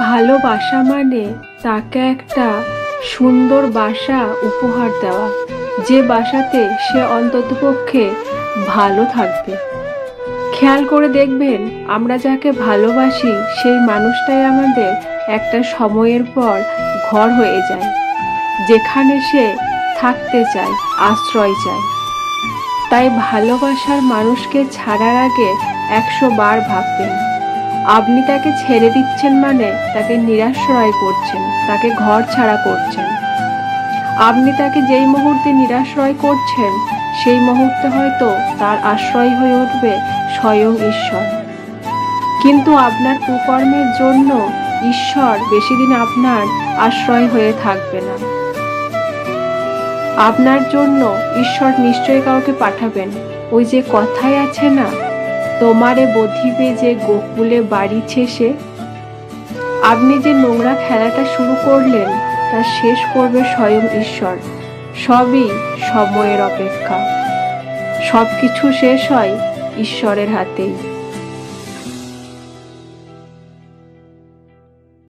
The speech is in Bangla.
ভালোবাসা মানে তাকে একটা সুন্দর বাসা উপহার দেওয়া। যে বাসাতে সে অন্ততপক্ষে ভালো থাকবে। খেয়াল করে দেখবেন, আমরা যাকে ভালোবাসি, সেই মানুষটাই আমাদের একটা সময়ের পর ঘর হয়ে যায়, যেখানে সে থাকতে চায়, আশ্রয় চায়। তাই ভালোবাসার মানুষকে ছাড়ার আগে একশো বার ভাববেন। আপনি তাকে ছেড়ে দিচ্ছেন মানে তাকে নিরাশ্রয় করছেন, তাকে ঘর ছাড়া করছেন। আপনি তাকে যেই মুহূর্তে নিরাশ্রয় করছেন, সেই মুহূর্তে হয়তো তার আশ্রয় হয়ে উঠবে স্বয়ং ঈশ্বর। কিন্তু আপনার কুকর্মের জন্য ঈশ্বর বেশি দিন আপনার আশ্রয় হয়ে থাকবে না। আপনার জন্য ঈশ্বর নিশ্চয়ই কাউকে পাঠাবেন। ওই যে কথায় আছে না তোমারে বধিবে যে গোকুলে বাড়িছে সে? আপনি যে নোংরা খেলাটা শুরু করলেন, তা শেষ করবে স্বয়ং ঈশ্বর। সবই সময়ের অপেক্ষা। সব কিছু শেষ হয় ঈশ্বরের হাতেই।